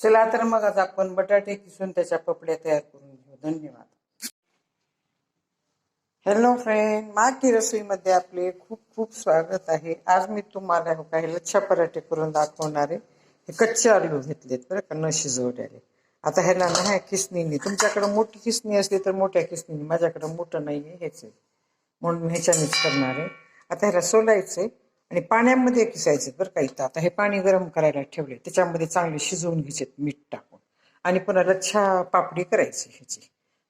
चला तर मग आज आपण बटाटे किसून त्याच्या पपड्या तयार करून घेऊ. धन्यवाद. हॅलो फ्रेंड माती रसोईमध्ये आपले खूप खूप स्वागत आहे. आज मी तुम्हाला हो काही लच्छा पराठे करून दाखवणार आहे. हे कच्चे आलू घेतलेत बरं का न शिजवलेले आता ह्याला ना किसणीने तुमच्याकडे मोठी किसणी असली तर मोठ्या किसणीने माझ्याकडे मोठं नाही आहे हेच आहे. म्हणून ह्याच्यानेच करणार आहे. आता ह्याला सोलायचं आहे आणि पाण्यामध्ये किसायचं बरं का इथं. आता हे पाणी गरम करायला ठेवले त्याच्यामध्ये चांगले शिजवून घ्यायचे मीठ टाकून. आणि पुन्हा लच्छा पापडी करायची ह्याची.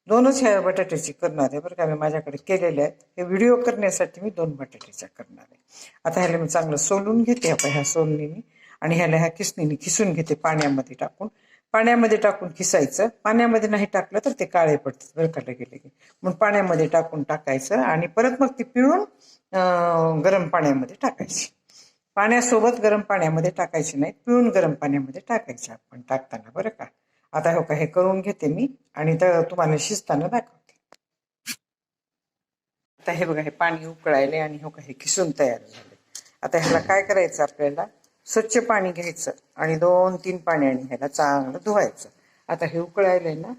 दोनच ह्या बटाट्याची करणार आहे बरं का. मी माझ्याकडे केलेले आहेत. हे व्हिडिओ करण्यासाठी मी दोन बटाट्याच्या करणार आहे. आता ह्याला मी चांगलं सोलून घेते आपण ह्या सोलणीने. आणि ह्याला ह्या किसणीने खिसून घेते पाण्यामध्ये टाकून. पाण्यामध्ये टाकून खिसायचं. पाण्यामध्ये नाही टाकलं तर ते काळे पडतात बरं का लगे लगे म्हणून पाण्यामध्ये टाकून टाकायचं आणि परत मग ती पिळून गरम पाण्यामध्ये टाकायची. पाण्यासोबत गरम पाण्यामध्ये टाकायची नाही पिळून गरम पाण्यामध्ये टाकायचे आपण टाकताना बरं का? आता हो का हे करून घेते मी आणि तुम्हाला शिजताना दाखवते. आता हे बघा हे पाणी उकळायले आणि हो का हे किसून तयार झाले. आता ह्याला काय करायचं आपल्याला? स्वच्छ पाणी घ्यायचं आणि दोन तीन पाण्याने ह्याला चांगलं धुवायचं. आता हे उकळायलंय ना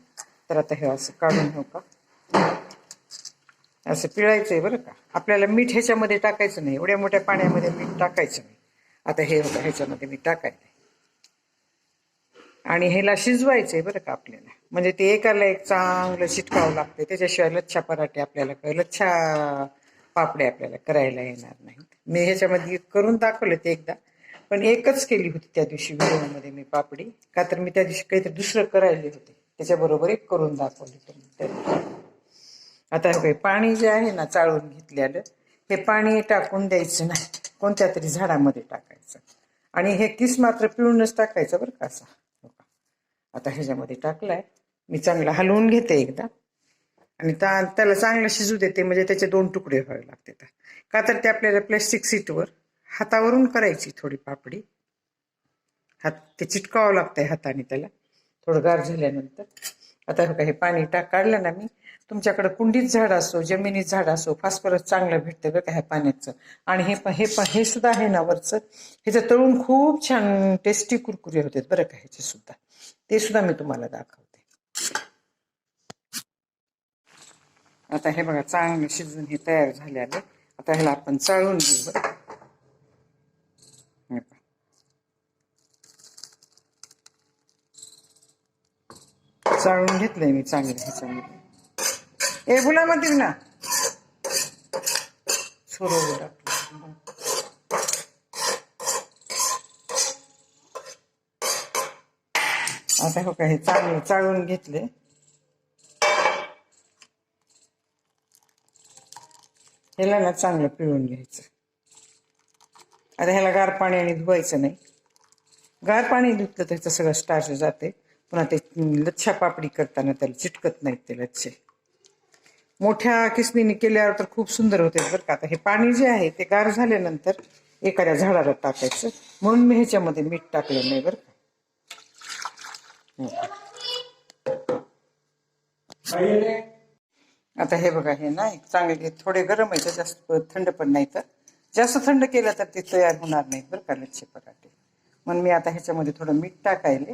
तर आता हे असं काढून हो का असं पिळायचंय बरं का. आपल्याला मीठ ह्याच्यामध्ये टाकायचं नाही. एवढ्या मोठ्या पाण्यामध्ये मीठ टाकायचं नाही. आता हे ह्याच्यामध्ये मी टाकायचं आणि ह्याला शिजवायचं आहे बरं का आपल्याला. म्हणजे ते एकाला एक चांगलं शिटकावं लागतं त्याच्याशिवाय लच्छा पराठे आपल्याला लच्छा पापडे आपल्याला करायला येणार नाही मी ह्याच्यामध्ये करून दाखवलं ते एकदा. पण एकच केली होती त्या दिवशी व्हिडिओमध्ये मी पापडी. का तर मी त्या दिवशी काहीतरी दुसरं करायले होते. त्याच्याबरोबर एक करून दाखवली तुम्ही त्या दिवशी. आता हे पाणी जे आहे ना चाळून घेतलेलं हे पाणी टाकून द्यायचं नाही. कोणत्या तरी झाडामध्ये टाकायचं. आणि हे किस मात्र पिळूनच टाकायचं बरं का असा. हो आता ह्याच्यामध्ये टाकलाय. मी चांगलं हलवून घेते एकदा. आणि त्या त्याला चांगलं शिजू देते म्हणजे त्याचे दोन तुकडे व्हावे लागते का तर ते आपल्याला प्लॅस्टिक सीटवर हातावरून करायची थोडी पापडी. हात ते चिटकावं लागतंय हाताने त्याला. थोडं गार झाल्यानंतर. आता हे हे पाणी टाक काढलं ना मी तुमच्याकडे कुंडीत झाड असो जमिनीत झाड असो फॉस्फरस चांगलं भेटतं बरं का ह्या पाण्याचं. आणि हे हे हे सुद्धा आहे ना वरचं ह्याचं तळून खूप छान टेस्टी कुरकुरे होते बरं का ह्याचे सुद्धा. ते सुद्धा मी तुम्हाला दाखवते. आता हे बघा चांगलं शिजून हे तयार झाले आता ह्याला आपण चाळून घेऊ बरं चाळून घेतलंय मी चांगलं ह्याच्यामध्ये ए बुलामध्ये ना सोडवलं आता हो का हे चांगलं चाळून घेतले ह्याला ना चांगलं पिळून घ्यायचं. आता ह्याला गार पाण्याने धुवायचं नाही. गार पाणी धुतलं तर त्याचं सगळं स्टार्च जाते पुन्हा ते लच्छा पापडी करताना त्याला चिटकत नाहीत ते लच्छे. मोठ्या किसणीने केल्यावर तर खूप सुंदर होते बरं का. आता हे पाणी जे आहे ते गार झाल्यानंतर एखाद्या झाडाला टाकायचं. म्हणून मी ह्याच्यामध्ये मीठ टाकलं नाही बरं का. आता हे बघा हे ना एक चांगले थोडे गरम आहे जास्त थंड पण नाही तर. जास्त थंड केलं तर ते तयार होणार नाहीत बरं का लच्छे पराठे. म्हणून मी आता ह्याच्यामध्ये थोडं मीठ टाकायले.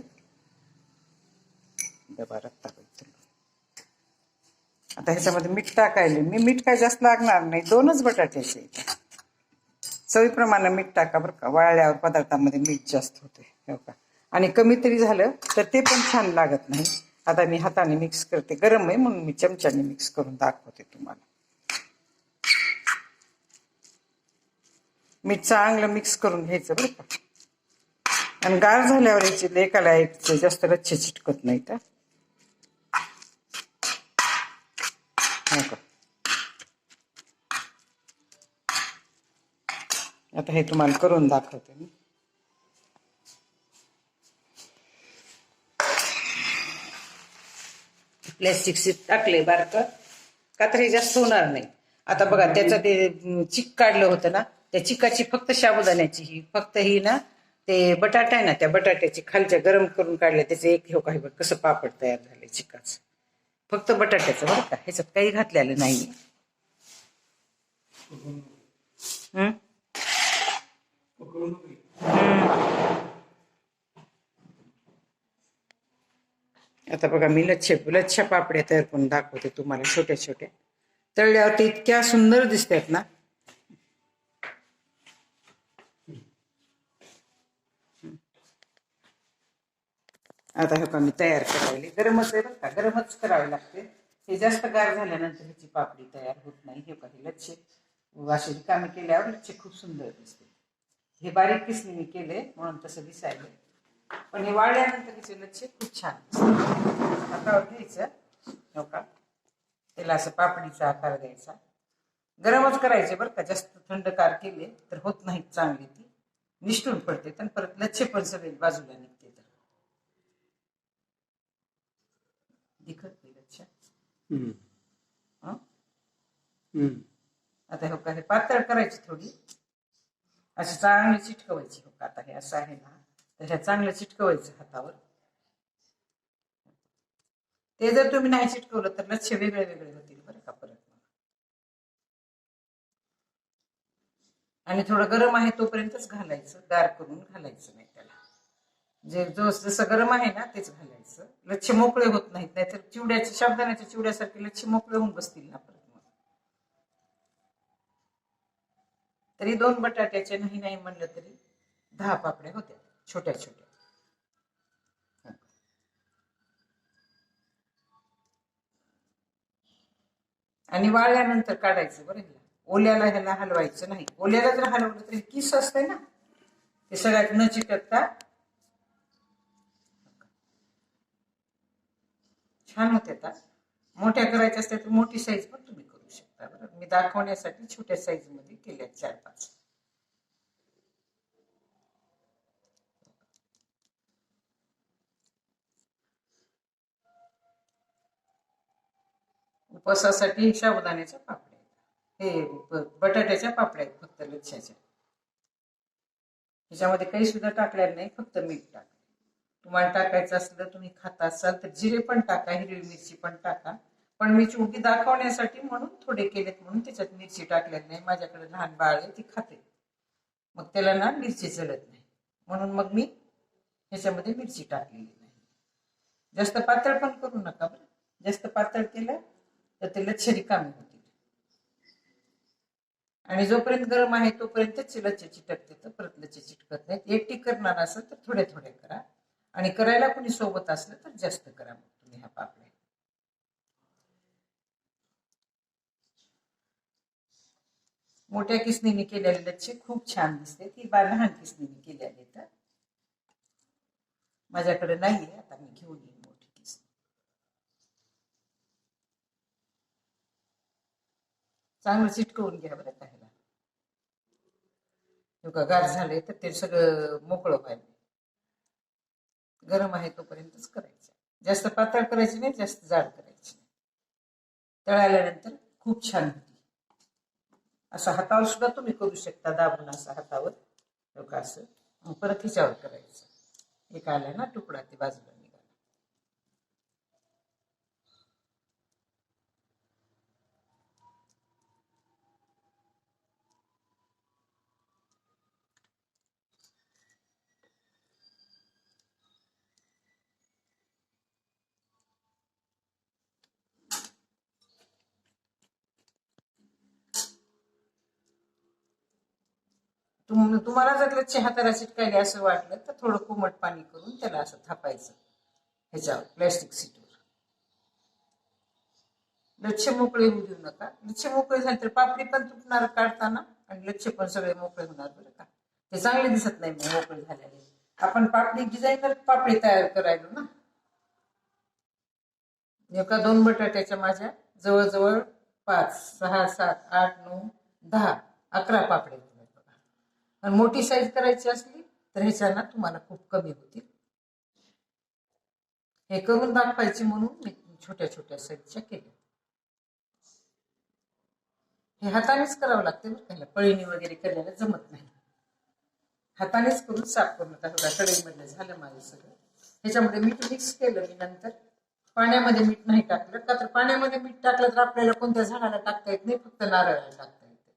डबा रक्ता आता ह्याच्यामध्ये मीठ टाकायले. मी मीठ काय जास्त लागणार नाही. दोनच बटाट्याचे चवीप्रमाणे मीठ टाका बरं का. वाळल्यावर पदार्थामध्ये मीठ जास्त होते. हो का? आणि कमी तरी झालं तर ते पण छान लागत नाही. आता मी हाताने मिक्स करते. गरम आहे म्हणून मी चमच्याने मिक्स करून दाखवते तुम्हाला. मीठ चांगलं मिक्स करून घ्यायचं बरं का. आणि गार झाल्यावर याचे एकाला एक जास्त रच्चे चिटकत नाही तर हो का? आता हे तुम्हाला करून दाखवते मी. प्लॅस्टिक सीट टाकले बारक. का जास्त होणार नाही. आता बघा त्याचं ते चिक काढलं होतं ना त्या चिकाची फक्त साबुदाण्याची ही फक्त ही ना ते बटाटा आहे ना त्या बटाट्याची खालच्या गरम करून काढल्या त्याचे एक हे काही बघ कसं पापड तयार झाले चिकाचं. फक्त बटाट्याचं बरं का? ह्याच्यात काही घातलेलं नाही आता बघा मी लच्छे लच्छा पापड्या तयार करून दाखवते तुम्हाला छोट्या छोट्या तळल्यावरती इतक्या सुंदर दिसतात ना? आता हे का मी तयार करायला. गरमच आहे बरं का? गरमच करावे लागते. हे जास्त गार झाल्यानंतर ह्याची पापडी तयार होत नाही. हे काही लच्छे. असे रिकामे केल्यावर लच्छे खूप सुंदर दिसते. हे बारीक किसणीने मी केले म्हणून तसं दिसायला. पण हे वाळल्यानंतर हिचे लच्छे खूप छान दिसतात. आता घ्यायचं. हो का त्याला असं पापडीचा आकार द्यायचा. गरमच करायचे बरं का? जास्त थंडकार केले तर होत नाहीत चांगली ती. निष्ठून पडते. तर परत लच्छे पण सगळे बाजूला निघते तर दिखत नाही. हं? आता हो का हे पातळ करायची थोडी अशी चांगली चिटकवायची हो का आता हे असं आहे ना तर ह्या चांगलं चिटकवायचं हातावर ते जर तुम्ही नाही चिटकवलं तर लक्ष वेगळे वेगळे होतील बरं का परत. आणि थोडं गरम आहे तोपर्यंतच घालायचं गार करून घालायचं नाही त्याला जे जो जसं गरम आहे ना तेच घालायचं. लक्ष मोकळे होत नाहीत नाहीतर चिवड्याच्या शाबदाण्याच्या चिवड्यासारखे लक्ष मोकळे होऊन बसतील ना परत मग. तरी दोन बटाट्याचे नाही नाही म्हणलं तरी दहा पापड्या होत्या छोट्या छोट्या. आणि वाळल्यानंतर काढायचं बरं ह्याला ओल्याला ह्याला हलवायचं नाही. ओल्याला जर हलवलं तरी किस असते ना? ते सगळ्यात न चिकटता छान होते आता. मोठ्या करायच्या असल्या तर मोठी साईज पण तुम्ही करू शकता बरं. मी दाखवण्यासाठी छोट्या साईजमध्ये केल्या चार पाच. उपवासासाठी साबुदाण्याच्या पापड्या हे बटाट्याच्या पापड्या आहेत फक्त लच्छाच्या ह्याच्यामध्ये काही सुद्धा टाकलेलं नाही फक्त मीठ टाक. तुम्हाला टाकायचं असलं तुम्ही खाता असाल तर जिरे पण टाका हिरवी मिरची पण टाका. पण मी चुकी दाखवण्यासाठी म्हणून थोडे केलेत म्हणून त्याच्यात मिरची टाकलेली नाही. माझ्याकडे लहान बाळ आहे ती खाते. मग त्याला ना मिरची चलत नाही. म्हणून मग मी ह्याच्यामध्ये मिरची टाकलेली नाही. जास्त पातळ पण करू नका बरं. जास्त पातळ केलं तर ते लच्छे रिकामी होतील. आणि जोपर्यंत गरम आहे तोपर्यंतच लच्छे चिटकते तर परत लच्छे चिटकत नाहीत. एकटी करणार असेल तर थोडे थोडे करा. आणि करायला कोणी सोबत असलं तर जास्त करा मग तुम्ही ह्या पापड्या मोठ्या किसनीने केलेले लच्छे खूप छान दिसते ती बा लहान किसनीने केलेले तर माझ्याकडे नाहीये. आता मी घेऊन येईन मोठी किसनी. चांगलं चिटकवून घ्या बरं का ह्याला. का गार झाले तर ते सगळं मोकळं पाहिजे गरम आहे तोपर्यंतच करायचं. जास्त पातळ करायची नाही जास्त जाड करायची नाही. तळाल्यानंतर खूप छान होती. असं हातावर सुद्धा तुम्ही करू शकता दाबून असं हातावर. असं. परत हिच्यावर करायचं. एक आला ना तुकडा ते बाजूला. तुम तुम्हाला जर लच्छे हाताला चिटकायले असं वाटलं तर थोडं कोमट पाणी करून त्याला असं थापायचं. ह्याच्यावर प्लॅस्टिक सीटवर लच्छे मोकळे होऊ देऊ नका. लच्छे मोकळे झाले तर पापडी पण तुटणार काढताना आणि लच्छे पण सगळे मोकळे होणार बरं का. ते चांगले दिसत नाही मग मोकळे झालेले आपण पापडी डिझायनर पापडी तयार करायलो ना? एका दोन बटाट्याच्या माझ्या जवळजवळ पाच सहा सात आठ नऊ दहा अकरा पापड्या. आणि मोठी साईज करायची असली तर ह्याच्यानं तुम्हाला खूप कमी होतील. हे करून दाखवायचे म्हणून मी छोट्या छोट्या साईजच्या केल्या. हे हातानेच करावं लागते बरं त्याला पळीने वगैरे करायला जमत नाही. हातानेच करून साफ करून आता बघा कढईमधलं झालं माझं सगळं. ह्याच्यामध्ये मीठ मिक्स केलं मी नंतर. पाण्यामध्ये मीठ नाही टाकलं का? तर पाण्यामध्ये मीठ टाकलं तर आपल्याला कोणत्या झाडाला टाकता येत नाही? फक्त नारळाला टाकता येते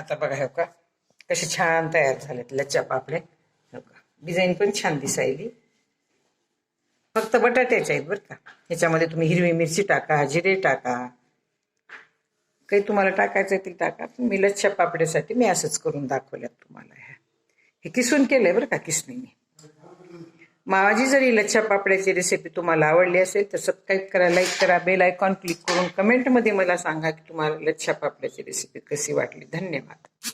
आता बघा हो का कसे छान तयार झालेत लच्छा पापडे हो का डिझाईन पण छान दिसायली. फक्त बटाट्याच्या आहेत बरं का. ह्याच्यामध्ये तुम्ही हिरवी मिरची टाका जिरे टाका. काही तुम्हाला टाकायचं ते टाका. मी लच्छा पापड्यासाठी मी असंच करून दाखवल्यात तुम्हाला ह्या. हे किसून केलंय बरं का किसणीने. माझी जरी लच्छा पापड्याची रेसिपी तुम्हाला आवडली असेल तर सबस्क्राईब करा लाईक करा बेल आयकॉन क्लिक करून कमेंटमध्ये मला सांगा की तुम्हाला लच्छा पापड्याची रेसिपी कशी वाटली. धन्यवाद.